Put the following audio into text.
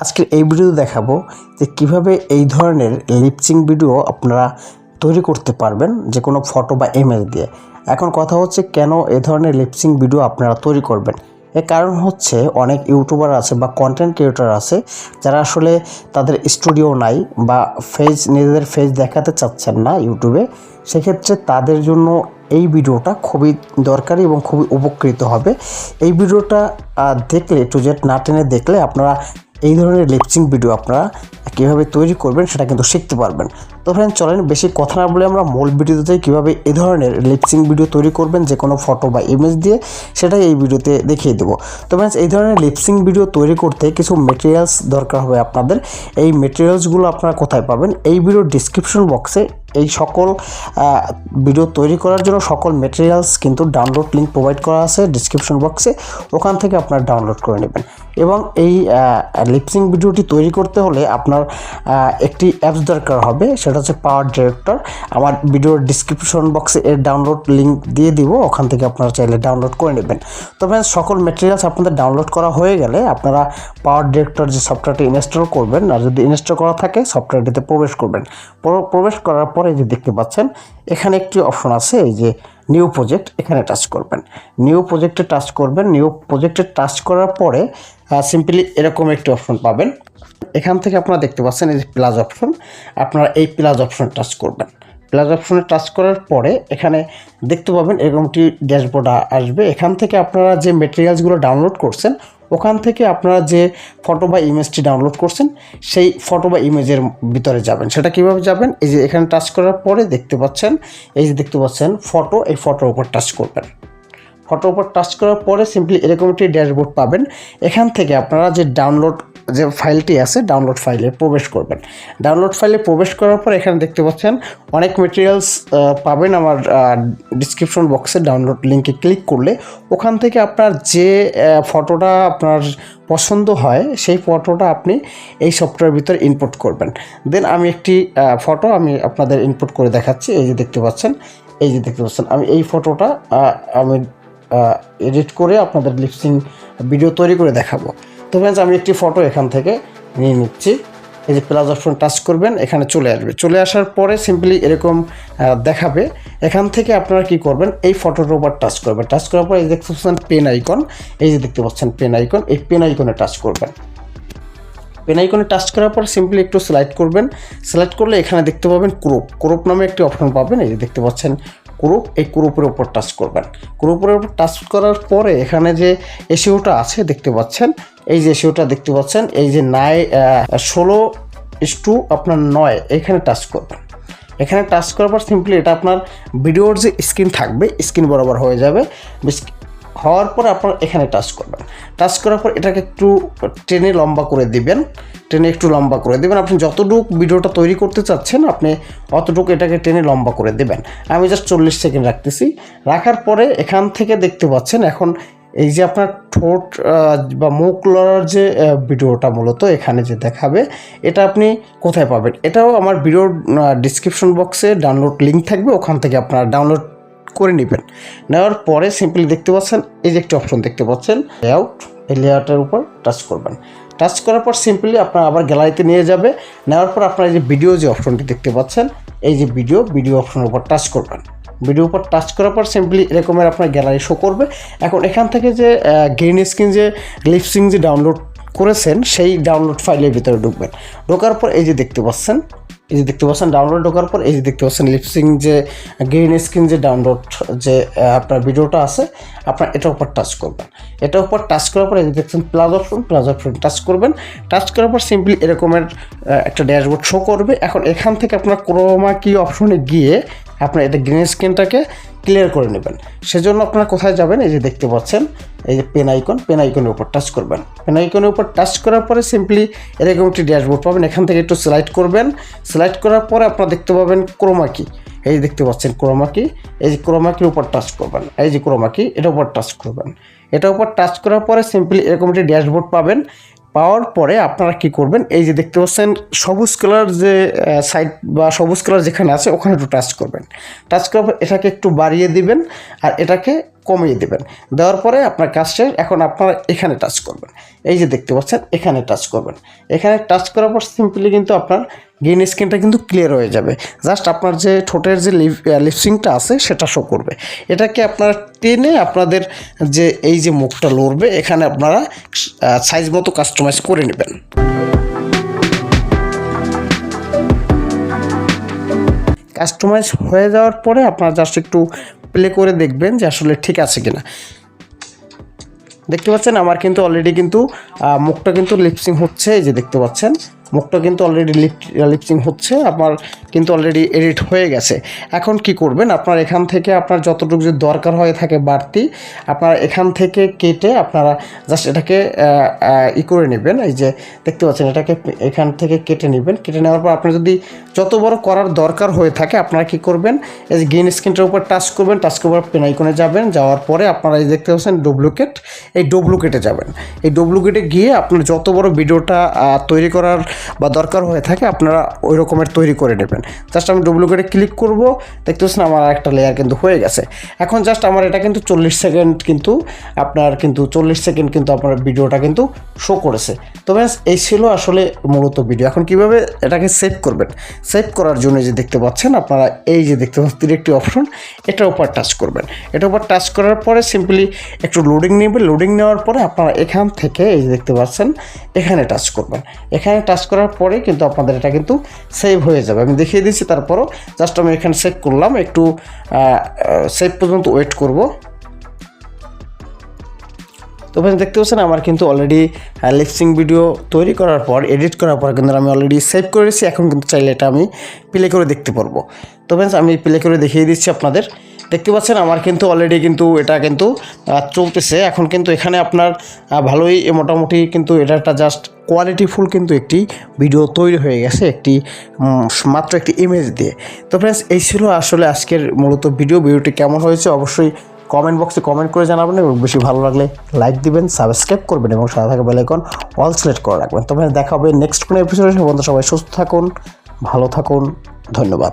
আজকের এই ভিডিও দেখাবো যে কীভাবে এই ধরনের লিপসিং ভিডিও আপনারা তৈরি করতে পারবেন যে কোনো ফটো বা ইমেজ দিয়ে। এখন কথা হচ্ছে কেন এ ধরনের লিপসিং ভিডিও আপনারা তৈরি করবেন? এর কারণ হচ্ছে অনেক ইউটিউবার আছে বা কন্টেন্ট ক্রিয়েটর আছে যারা আসলে তাদের স্টুডিও নাই বা ফেজ নিজেদের ফেজ দেখাতে চাচ্ছেন না ইউটিউবে সেক্ষেত্রে তাদের জন্য এই ভিডিওটা খুবই দরকারি এবং খুবই উপকৃত হবে। এই ভিডিওটা দেখলে টু জেট না টেনে দেখলে আপনারা এই ধরনের লিপসিং ভিডিও আপনারা কীভাবে তৈরি করবেন সেটা কিন্তু শিখতে পারবেন। তো ফ্রেন্ড চলেন বেশি কথা না বলে আমরা মূল ভিডিওতে কীভাবে এই ধরনের লিপসিং ভিডিও তৈরি করবেন, যে কোনো ফটো বা ইমেজ দিয়ে, সেটাই এই ভিডিওতে দেখিয়ে দেবো। তো ফ্রেন্ডস এই ধরনের লিপসিং ভিডিও তৈরি করতে কিছু মেটেরিয়ালস দরকার হবে আপনাদের। এই মেটেরিয়ালসগুলো আপনারা কোথায় পাবেন? এই ভিডিওর ডিসক্রিপশন বক্সে এই সকল ভিডিও তৈরি করার জন্য সকল মেটেরিয়ালস কিন্তু ডাউনলোড লিঙ্ক প্রোভাইড করা আছে ডিসক্রিপশন বক্সে ওখান থেকে আপনারা ডাউনলোড করে নেবেন। এবং এই লিপসিং ভিডিওটি তৈরি করতে হলে আপনার একটি অ্যাপস দরকার হবে, সেটা হচ্ছে পাওয়ার ডিরেক্টর আমার ভিডিওর ডিসক্রিপশন বক্সে এর ডাউনলোড লিঙ্ক দিয়ে দিব, ওখান থেকে আপনারা চাইলে ডাউনলোড করে নেবেন। তবে সকল মেটেরিয়ালস আপনাদের ডাউনলোড করা হয়ে গেলে আপনারা পাওয়ার ডিরেক্টর যে সফটওয়্যারটি ইনস্টল করবেন, আর যদি ইনস্টল করা থাকে সফটওয়্যারটিতে প্রবেশ করবেন। প্রবেশ করার পরে যে দেখতে পাচ্ছেন, এখানে একটি অপশন আছে, এই যে নিউ প্রজেক্ট এখানে টাচ করবেন। নিউ প্রজেক্টে টাচ করবেন। নিউ প্রজেক্টে টাচ করার পরে সিম্পলি এরকম একটি অপশন পাবেন। এখান থেকে আপনারা দেখতে পাচ্ছেন এই যে প্লাস অপশন। আপনারা এই প্লাস অপশন টাচ করবেন। প্লাস অপশনে টাচ করার পরে এখানে দেখতে পাবেন এরকমটি ড্যাশবোর্ড আসবে। এখান থেকে আপনারা যে মেটেরিয়ালসগুলো ডাউনলোড করছেন ওখান থেকে আপনারা যে ফটো বা ইমেজটি ডাউনলোড করছেন, সেই ফটো বা ইমেজের ভিতরে যাবেন। সেটা কীভাবে যাবেন? এই যে এখানে টাচ করার পরে দেখতে পাচ্ছেন, এই যে দেখতে পাচ্ছেন ফটো এই ফটোর উপর টাচ করবেন। ফটোর উপর টাচ করার পরে সিম্পলি এরকম একটি ড্যাশবোর্ড পাবেন। এখান থেকে আপনারা যে ডাউনলোড যে ফাইলটি আছে ডাউনলোড ফাইলে প্রবেশ করবেন। ডাউনলোড ফাইলে প্রবেশ করার পর এখানে দেখতে পাচ্ছেন, অনেক মেটেরিয়ালস পাবেন আমার ডিসক্রিপশন বক্সে ডাউনলোড লিঙ্কে ক্লিক করলে। ওখান থেকে আপনার যে ফটোটা আপনার পছন্দ হয়, সেই ফটোটা আপনি এই সফটওয়্যার ভিতরে ইনপুট করবেন। দেন আমি একটি ফটো আমি আপনাদের ইনপুট করে দেখাচ্ছি। এই যে দেখতে পাচ্ছেন, এই যে দেখতে পাচ্ছেন, আমি এই ফটোটা আমি এডিট করে আপনাদের লিপসিং ভিডিও তৈরি করে দেখাবো। তো আমি একটি ফটো এখান থেকে নিয়ে নিচ্ছি। এই যে প্লাস অপশন টাচ করবেন, এখানে চলে আসবে। চলে আসার পরে সিম্পলি এরকম দেখাবে। এখান থেকে আপনারা কি করবেন, এই ফটোটার উপর টাচ করবেন। টাচ করার পর এই যে দেখতে পাচ্ছেন পেন আইকন এই যে দেখতে পাচ্ছেন পেন আইকন এই পেন আইকনে টাচ করবেন। পেন আইকনে টাচ করার পর সিম্পলি একটু সিলেক্ট করবেন। সিলেক্ট করলে এখানে দেখতে পাবেন ক্রোপ ক্রোপ নামে একটি অপশন পাবেন, এই যে দেখতে পাচ্ছেন ক্রোপ এই ক্রুপের উপর টাচ করবেন। ক্রুপের উপর টাচ করার পরে এখানে যে এসিওটা আছে দেখতে পাচ্ছেন, এই যে এসিওটা দেখতে পাচ্ছেন, এই যে নাই ষোলো ইস টু আপনার নয়, এখানে টাচ করবেন। এখানে টাচ করার পর সিম্পলি এটা আপনার ভিডিওর যে স্ক্রিন থাকবে স্ক্রিন বরাবর হয়ে যাবে। হওয়ার পর আপনার এখানে টাচ করবেন। টাচ করার পর এটাকে একটু টেনে লম্বা করে দিবেন। টেনে একটু লম্বা করে দেবেন। আপনি যতটুক ভিডিওটা তৈরি করতে চাচ্ছেন, আপনি অতটুকু এটাকে টেনে লম্বা করে দেবেন। আমি জাস্ট চল্লিশ সেকেন্ড রাখতেছি। রাখার পরে এখান থেকে দেখতে পাচ্ছেন, এখন এই যে আপনার ঠোঁট বা মুখ লড়ার যে ভিডিওটা মূলত এখানে যে দেখাবে, এটা আপনি কোথায় পাবেন? এটাও আমার ভিডিওর ডিসক্রিপশন বক্সে ডাউনলোড লিঙ্ক থাকবে। ওখান থেকে আপনারা ডাউনলোড করে নেবেন। নেওয়ার পরে সিম্পলি দেখতে পাচ্ছেন, এই যে একটি অপশন দেখতে পাচ্ছেন লেআউট এই লেআউটের উপর টাচ করবেন। টাচ করার পর সিম্পলি আপনার আবার গ্যালারিতে নিয়ে যাবে। নেওয়ার পর আপনার এই যে ভিডিও যে অপশনটি দেখতে পাচ্ছেন, এই যে ভিডিও ভিডিও অপশনের উপর টাচ করবেন। ভিডিও উপর টাচ করার পর সিম্পলি এরকমের আপনার গ্যালারি শো করবে। এখন এখান থেকে যে গ্রিন স্ক্রিন যে লিপসিং যে ডাউনলোড করেছেন, সেই ডাউনলোড ফাইলের ভিতরে ঢুকবেন। ঢোকার পর এই যে দেখতে পাচ্ছেন এই যে দেখতে পাচ্ছেন ডাউনলোড ঢোকার পর, এই যে দেখতে পাচ্ছেন লিপসিং যে গ্রিন স্ক্রিন যে ডাউনলোড যে আপনার ভিডিওটা আছে, আপনার এটার উপর টাচ করবেন। এটার উপর টাচ করার পর এই যে দেখছেন plus option plus option touch করবেন। টাচ করার পর সিম্পলি এরকমের একটা ড্যাশবোর্ড শো করবে। এখন এখান থেকে আপনার ক্রোমা কি অপশনে গিয়ে আপনার এটা গ্রিন স্ক্রিনটাকে ক্লিয়ার করে নেবেন। সেজন্য আপনারা কোথায় যাবেন? এই যে দেখতে পাচ্ছেন, এই যে পেন আইকন পেন আইকনের উপর টাচ করবেন। পেন আইকনের উপর টাচ করার পরে সিম্পলি এরকম একটি ড্যাশবোর্ড পাবেন। এখান থেকে একটু সিলেক্ট করবেন। সিলেক্ট করার পরে আপনারা দেখতে পাবেন ক্রোমা কি এই যে দেখতে পাচ্ছেন ক্রোমা কি এই যে ক্রোমা কির উপর টাচ করবেন। এই যে ক্রোমা কি এটার উপর টাচ করবেন। এটার উপর টাচ করার পরে সিম্পলি এরকম একটি ড্যাশবোর্ড পাবেন। পাওয়ার পরে আপনারা কি করবেন? এই যে দেখতে পাচ্ছেন, সবুজ কালার যে সাইড বা সবুজ কালার যেখানে আছে, ওখানে একটু টাচ করবেন। টাচ করার পর এটাকে একটু বাড়িয়ে দিবেন, আর এটাকে কমিয়ে দেবেন। দেওয়ার পরে আপনার কাজ শেষ, এখন আপনারা এখানে টাচ করবেন। এই যে দেখতে পাচ্ছেন, এখানে টাচ করবেন। এখানে টাচ করার পর সিম্পলি কিন্তু আপনার গ্রিন স্ক্রিনটা কিন্তু ক্লিয়ার হয়ে যাবে। জাস্ট আপনার যে ঠোঁটের যে লিপ লিপসিংটা আছে, সেটা শো করবে। এটাকে আপনারা টেনে আপনাদের যে এই যে মুখটা লড়বে, এখানে আপনারা সাইজ মতো কাস্টমাইজ করে নেবেন। কাস্টমাইজ হয়ে যাওয়ার পরে আপনারা জাস্ট একটু প্লে করে দেখবেন যে আসলে ঠিক আছে কিনা। দেখতে পাচ্ছেন, আমার কিন্তু অলরেডি কিন্তু মুখটা কিন্তু লিপসিং হচ্ছে, এই যে দেখতে পাচ্ছেন। মুখটা কিন্তু অলরেডি লিপ লিপসিং হচ্ছে আমার কিন্তু অলরেডি এডিট হয়ে গেছে। এখন কি করবেন? আপনার এখান থেকে আপনার যতটুকু যদি দরকার হয়ে থাকে বাড়তি, আপনার এখান থেকে কেটে আপনারা জাস্ট এটাকে ই করে নেবেন। এই যে দেখতে পাচ্ছেন, এটাকে এখান থেকে কেটে নেবেন। কেটে নেওয়ার পর আপনার যদি যত বড় করার দরকার হয়ে থাকে, আপনারা কি করবেন? এই যে গ্রিন স্ক্রিনটার উপর টাচ করবেন টাচ করার পেন আইকনে যাবেন। যাওয়ার পরে আপনারা এই দেখতে পাচ্ছেন ডুপ্লিকেট এই ডুপ্লিকেটে যাবেন। এই ডুপ্লিকেটে গিয়ে আপনার যত বড় ভিডিওটা তৈরি করার বা দরকার হয়ে থাকে, আপনারা ওই রকমের তৈরি করে নেবেন। জাস্ট আমি ডুপ্লিকেটে ক্লিক করব দেখতে পাচ্ছেন আমার একটা লেয়ার কিন্তু হয়ে গেছে। এখন জাস্ট আমার এটা কিন্তু চল্লিশ সেকেন্ড কিন্তু, আপনার কিন্তু চল্লিশ সেকেন্ড কিন্তু আপনার ভিডিওটা কিন্তু শো করেছে। তো ব্যাস এই ছিল আসলে মূলত ভিডিও এখন কীভাবে এটাকে সেভ করবেন? সেভ করার জন্য যে দেখতে পাচ্ছেন, আপনারা এই যে দেখতে পাচ্ছেন একটি অপশন এটার উপর টাচ করবেন। এটার উপর টাচ করার পরে সিম্পলি একটু লোডিং নেবে লোডিং নেওয়ার পরে আপনারা এখান থেকে এই যে দেখতে পাচ্ছেন, এখানে টাচ করবেন। এখানে টাচ করার পরে কিন্তু আপনাদের এটা কিন্তু সেভ হয়ে যাবে। আমি দেখিয়ে দিচ্ছি, তারপরও জাস্ট আমি এখানে সেভ করলাম। একটু সেভ পর্যন্ত ওয়েট করব। তো ফ্রেন্ডস দেখতে পাচ্ছেন, আমার কিন্তু অলরেডি লিপসিং ভিডিও তৈরি করার পর এডিট করার পর কিন্তু আমি অলরেডি সেভ করে রেখেছি এখন কিন্তু চাইলে এটা আমি প্লে করে দেখতে পারব। তো ফ্রেন্ডস আমি প্লে করে দেখিয়ে দিচ্ছি আপনাদের। দেখতে পাচ্ছেন, আমার কিন্তু অলরেডি কিন্তু এটা কিন্তু চলতেছে। এখন কিন্তু এখানে আপনার ভালোই মোটামুটি কিন্তু এটা একটা জাস্ট কোয়ালিটিফুল কিন্তু একটি ভিডিও তৈরি হয়ে গেছে, একটি মাত্র একটি ইমেজ দিয়ে। তো ফ্রেন্ডস এই ছিল আসলে আজকের মূলত ভিডিও ভিডিওটি কেমন হয়েছে অবশ্যই কমেন্ট বক্সে কমেন্ট করে জানাবেন এবং বেশি ভালো লাগলে লাইক দিবেন সাবস্ক্রাইব করবেন এবং সাথে থাকা বেলাইকন অল সিলেক্ট করে রাখবেন। তবে দেখা হবে নেক্সট কোনো এপিসোডে পর্যন্ত সবাই সুস্থ থাকুন, ভালো থাকুন, ধন্যবাদ।